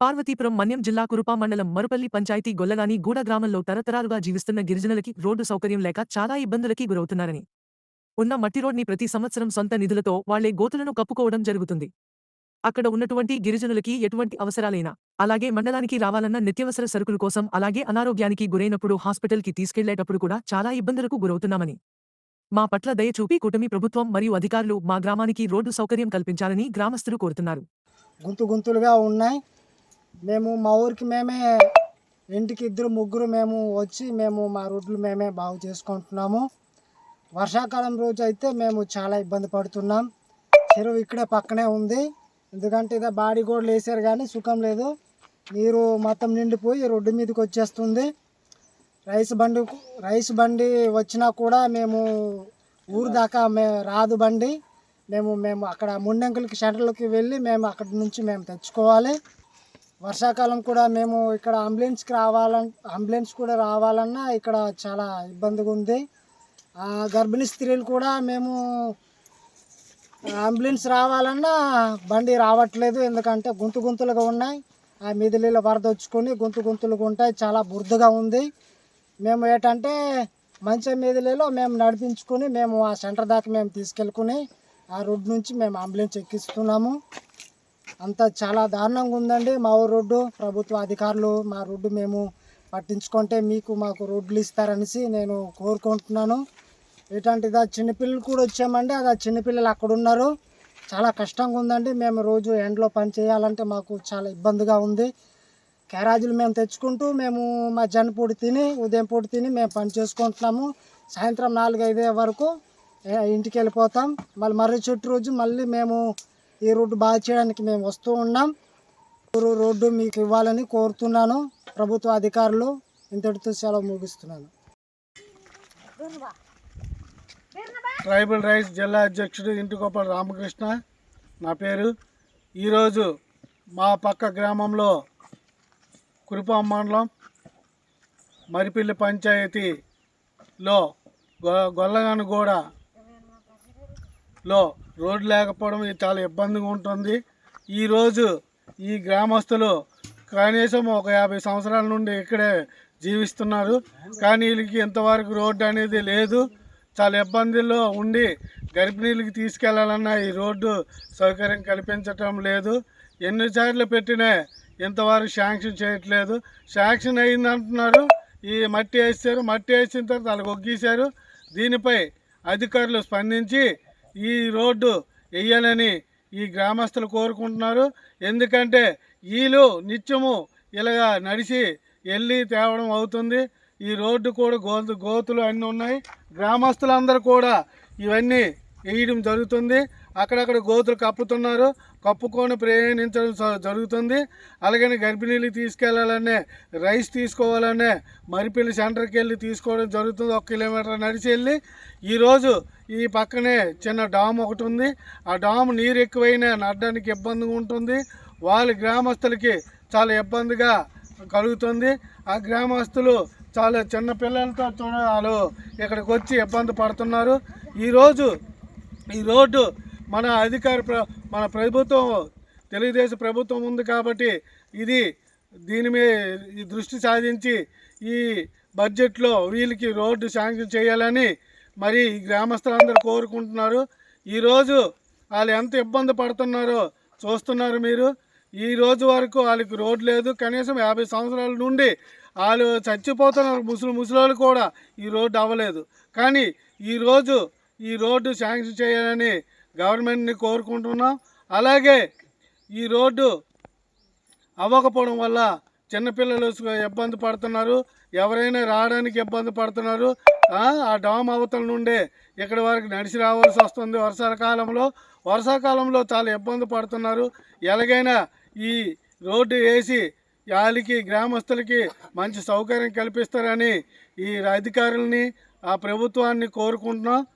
పార్వతీపురం మన్యం జిల్లా కురుపా మండలం మరుపల్లి పంచాయతీ గొల్లగాని గూడ గ్రామంలో తరతరాలుగా జీవిస్తున్న గిరిజనులకి రోడ్డు సౌకర్యం లేక చాలా ఇబ్బందులకి గురవుతున్నారని. ఉన్న మట్టి రోడ్ని ప్రతి సంవత్సరం సొంత నిధులతో వాళ్ళే గోతులను కప్పుకోవడం జరుగుతుంది. అక్కడ ఉన్నటువంటి గిరిజనులకి ఎటువంటి అవసరాలైనా అలాగే మండలానికి రావాలన్న నిత్యవసర సరుకుల కోసం అలాగే అనారోగ్యానికి గురైనప్పుడు హాస్పిటల్కి తీసుకెళ్ళేటప్పుడు కూడా చాలా ఇబ్బందులకు గురవుతున్నామని. మా పట్ల దయ చూపి కూటమి ప్రభుత్వం మరియు అధికారులు మా గ్రామానికి రోడ్డు సౌకర్యం కల్పించాలని గ్రామస్తులు కోరుతున్నారు. గుంతు గుంతులుగా ఉన్నాయి. మేము మా ఊరికి మేమే ఇంటికి ఇద్దరు ముగ్గురు మేము వచ్చి మేము మా రోడ్లు మేమే బాగు చేసుకుంటున్నాము. వర్షాకాలం రోజు అయితే మేము చాలా ఇబ్బంది పడుతున్నాం. చెరువు ఇక్కడే పక్కనే ఉంది. ఎందుకంటే ఇదే బాడీ కూడా వేసారు కానీ సుఖం లేదు. నీరు మొత్తం నిండిపోయి రోడ్డు మీదకి వచ్చేస్తుంది. రైస్ బండి రైస్ బండి వచ్చినా కూడా మేము ఊరు దాకా మే రాదు బండి. మేము మేము అక్కడ ముండంకులకి షటర్లకి వెళ్ళి మేము అక్కడి నుంచి మేము తెచ్చుకోవాలి. వర్షాకాలం కూడా మేము ఇక్కడ అంబులెన్స్కి రావాలని అంబులెన్స్ కూడా రావాలన్నా ఇక్కడ చాలా ఇబ్బందిగా ఉంది. ఆ, గర్భిణీ స్త్రీలు కూడా మేము అంబులెన్స్ రావాలన్నా బండి రావట్లేదు ఎందుకంటే గుంతు గుంతలుగా ఉన్నాయి. ఆ మిదిలీలో వరద వచ్చుకొని గుంత గుంతలుగా ఉంటాయి చాలా బురదగా ఉంది. మేము ఏంటంటే మంచి మీదలలో మేము నడిపించుకొని మేము ఆ సెంటర్ దాకా మేము తీసుకెళ్ళుకుని ఆ రోడ్డు నుంచి మేము అంబులెన్స్ ఎక్కిస్తున్నాము. అంతా చాలా దారుణంగా ఉందండి. మా రోడ్డు ప్రభుత్వ అధికారులు మా రోడ్డు మేము పట్టించుకుంటే మీకు మాకు రోడ్లు ఇస్తారనేసి నేను కోరుకుంటున్నాను. ఏంటంటే చిన్నపిల్లలు కూడా వచ్చామండి. అది ఆ చిన్నపిల్లలు అక్కడ ఉన్నారు. చాలా కష్టంగా ఉందండి. మేము రోజు ఎండలో పని చేయాలంటే మాకు చాలా ఇబ్బందిగా ఉంది. క్యారాజీలు మేము తెచ్చుకుంటూ మేము మధ్యాహ్నం పూట తిని ఉదయం పూట తిని మేము పని చేసుకుంటున్నాము. సాయంత్రం నాలుగైదే వరకు ఇంటికి వెళ్ళిపోతాం. మళ్ళీ మర్రి చెట్టు రోజు మళ్ళీ మేము ఈ రోడ్డు బాగా చేయడానికి మేము వస్తూ ఉన్నాం. రోడ్డు మీకు ఇవ్వాలని కోరుతున్నాను. ప్రభుత్వ అధికారులు ఇంతటితో సెలవు ముగిస్తున్నాను. ట్రైబల్ రైట్స్ జిల్లా అధ్యక్షుడు ఇంటికొప్పల రామకృష్ణ నా పేరు. ఈరోజు మా పక్క గ్రామంలో కురిపాం మండలం మరిపిల్లి పంచాయతీలో గొ రోడ్డు లేకపోవడం ఇది చాలా ఇబ్బందిగా ఉంటుంది. ఈరోజు ఈ గ్రామస్తులు కనీసం ఒక యాభై సంవత్సరాల నుండి ఇక్కడే జీవిస్తున్నారు. కానీ వీళ్ళకి ఇంతవరకు రోడ్డు అనేది లేదు. చాలా ఇబ్బందుల్లో ఉండి గర్భిణీలకి తీసుకెళ్ళాలన్నా ఈ రోడ్డు సౌకర్యం కల్పించటం లేదు. ఎన్నిసార్లు పెట్టినా ఇంతవరకు శాంక్షన్ చేయట్లేదు. శాంక్షన్ అయిందంటున్నారు. ఈ మట్టి వేసారు మట్టి వేసిన తర్వాత వాళ్ళకి ఒగ్గేశారు. దీనిపై అధికారులు స్పందించి ఈ రోడ్డు వేయాలని ఈ గ్రామస్తులు కోరుకుంటున్నారు. ఎందుకంటే వీళ్ళు నిత్యము ఇలాగా నడిచి వెళ్ళి తేవడం అవుతుంది. ఈ రోడ్డు కూడా గోతు గోతులు అన్నీ ఉన్నాయి. గ్రామస్తులందరూ కూడా ఇవన్నీ వేయడం జరుగుతుంది. అక్కడక్కడ గోతులు కప్పుతున్నారు. కప్పుకొని ప్రయాణించడం జరుగుతుంది. అలాగని గర్భిణీలు తీసుకెళ్ళాలనే రైస్ తీసుకోవాలనే మరిపిల్లి సెంటర్కి వెళ్ళి తీసుకోవడం జరుగుతుంది. ఒక కిలోమీటర్ నడిచి వెళ్ళి ఈరోజు ఈ పక్కనే చిన్న డామ్ ఒకటి ఉంది. ఆ డామ్ నీరు ఎక్కువైనా నడడానికి ఇబ్బందిగా ఉంటుంది. వాళ్ళ గ్రామస్తులకి చాలా ఇబ్బందిగా కలుగుతుంది. ఆ గ్రామస్తులు చాలా చిన్న పిల్లలతో చూడ వాళ్ళు ఇక్కడికి వచ్చి ఇబ్బంది పడుతున్నారు. ఈరోజు ఈ రోడ్డు మన అధికార ప్ర మన ప్రభుత్వం తెలుగుదేశం ప్రభుత్వం ఉంది కాబట్టి ఇది దీని మీద దృష్టి సాధించి ఈ బడ్జెట్లో వీళ్ళకి రోడ్డు శాంక్షన్ చేయాలని మరి ఈ గ్రామస్తులందరూ కోరుకుంటున్నారు. ఈరోజు వాళ్ళు ఎంత ఇబ్బంది పడుతున్నారో చూస్తున్నారు మీరు. ఈ రోజు వరకు వాళ్ళకి రోడ్ లేదు. కనీసం యాభై సంవత్సరాల నుండి వాళ్ళు చచ్చిపోతున్నారు ముసలి ముసలోళ్ళు కూడా ఈ రోడ్డు అవ్వలేదు. కానీ ఈరోజు ఈ రోడ్డు శాంక్షన్ చేయాలని గవర్నమెంట్ని కోరుకుంటున్నాం. అలాగే ఈ రోడ్డు అవ్వకపోవడం వల్ల చిన్నపిల్లలు ఇబ్బంది పడుతున్నారు. ఎవరైనా రావడానికి ఇబ్బంది పడుతున్నారు. ఆ, ఆ డామ్ అవతల నుండే ఇక్కడ వరకు నడిచి రావాల్సి వస్తుంది వర్షాకాలంలో వర్షాకాలంలో చాలా ఇబ్బంది పడుతున్నారు. ఎలాగైనా ఈ రోడ్డు వేసి వాళ్ళకి గ్రామస్తులకి మంచి సౌకర్యం కల్పిస్తారని ఈ అధికారులని ఆ ప్రభుత్వాన్ని కోరుకుంటున్నాం.